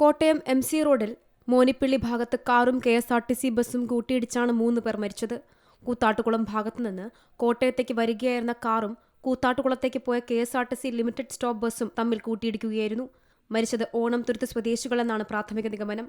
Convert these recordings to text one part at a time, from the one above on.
Kottayam M C റോഡിൽ മോനിപ്പിള്ളി ഭാഗത്ത് കാറും K S R T C ബസ്സും കൂട്ടിയിടിച്ചാണ് മൂന്ന് പേർ മരിച്ചത്. കൂത്താട്ടുകുളം ഭാഗത്തുനിന്ന് കോട്ടയത്തേക്ക് വരികയായിരുന്ന കാറും കൂത്താട്ടുകുളത്തേക്ക് പോയ K S R T C limited stop ബസ്സും തമ്മിൽ കൂട്ടിയിടിക്കുകയായിരുന്നു. മരിച്ചത് ഓണം തുരുത്ത് സ്വദേശികളെന്നാണ് പ്രാഥമിക നിഗമനം.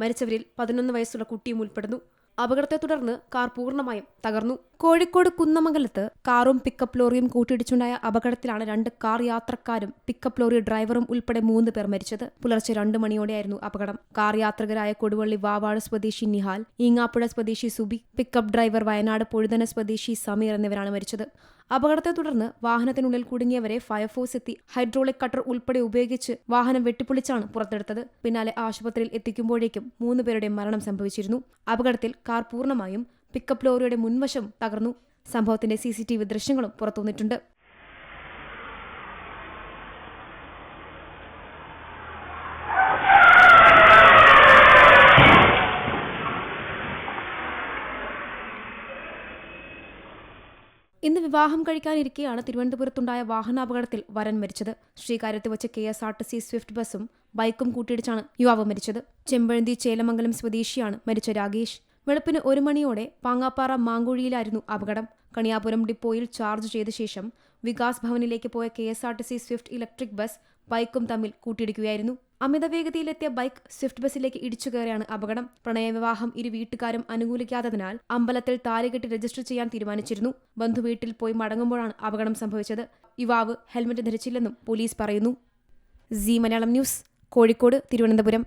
മരിച്ചവരിൽ പതിനൊന്ന് വയസ്സുള്ള കുട്ടിയും ഉൾപ്പെടുന്നു. അപകടത്തെ തുടർന്ന് കാർ പൂർണമായും തകർന്നു. കോഴിക്കോട് കുന്നമംഗലത്ത് കാറും പിക്കപ്പ് ലോറിയും കൂട്ടിയിടിച്ചുണ്ടായ അപകടത്തിലാണ് രണ്ട് കാർ യാത്രക്കാരും പിക്കപ്പ് ലോറി ഡ്രൈവറും ഉൾപ്പെടെ മൂന്ന് പേർ മരിച്ചത്. പുലർച്ചെ രണ്ട് മണിയോടെയായിരുന്നു അപകടം. കാർ യാത്രികരായ കൊടുവള്ളി വാവാട് സ്വദേശി നിഹാൽ ഈങ്ങാപ്പുഴ സ്വദേശി സുബി പിക്കപ്പ് ഡ്രൈവർ വയനാട് പൊഴുതന സ്വദേശി സമീർ എന്നിവരാണ് മരിച്ചത്. അപകടത്തെ തുടർന്ന് വാഹനത്തിനുള്ളിൽ കുടുങ്ങിയവരെ ഫയർഫോഴ്സ് എത്തി ഹൈഡ്രോളിക് കട്ടർ ഉൾപ്പെടെ ഉപയോഗിച്ച് വാഹനം വെട്ടിപ്പൊളിച്ചാണ് പുറത്തെടുത്തത്. പിന്നാലെ ആശുപത്രിയിൽ എത്തിക്കുമ്പോഴേക്കും മൂന്ന് പേരുടെ മരണം സംഭവിച്ചിരുന്നു. അപകടത്തിൽ കാർ പൂർണമായും പിക്കപ്പ് ലോറിയുടെ മുൻവശം തകർന്നു. സംഭവത്തിന്റെ സി സി ടി വി ദൃശ്യങ്ങളും പുറത്തുവന്നിട്ടുണ്ട്. ഇന്ന് വിവാഹം കഴിക്കാനിരിക്കെയാണ് തിരുവനന്തപുരത്തുണ്ടായ വാഹനാപകടത്തിൽ വരൻ മരിച്ചത്. ശ്രീകാര്യത്ത് വെച്ച് K S R T C swift ബസ്സും ബൈക്കും കൂട്ടിയിടിച്ചാണ് യുവാവ് മരിച്ചത്. ചെമ്പഴന്തി ചേലമംഗലം സ്വദേശിയാണ് മരിച്ച രാഗേഷ് വെളുപ്പിന് ഒരു മണിയോടെ പാങ്ങാപ്പാറ മാങ്കുഴിയിലായിരുന്നു അപകടം. കണിയാപുരം ഡിപ്പോയിൽ ചാർജ് ചെയ്ത ശേഷം വികാസ് ഭവനിലേക്ക് പോയ K S R T C swift electric bus ബൈക്കും തമ്മിൽ കൂട്ടിയിടിക്കുകയായിരുന്നു. അമിതവേഗതയിലെത്തിയ ബൈക്ക് സ്വിഫ്റ്റ് ബസ്സിലേക്ക് ഇടിച്ചു കയറിയാണ് അപകടം. പ്രണയവിവാഹം ഇരു വീട്ടുകാരും അനുകൂലിക്കാത്തതിനാൽ അമ്പലത്തിൽ താലികെട്ടി രജിസ്റ്റർ ചെയ്യാൻ തീരുമാനിച്ചിരുന്നു. ബന്ധുവീട്ടിൽ പോയി മടങ്ങുമ്പോഴാണ് അപകടം സംഭവിച്ചത്. യുവാവ് ഹെൽമെറ്റ് ധരിച്ചില്ലെന്നും പോലീസ് പറയുന്നു. C Malayalam news Kozhikode Thiruvananthapuram.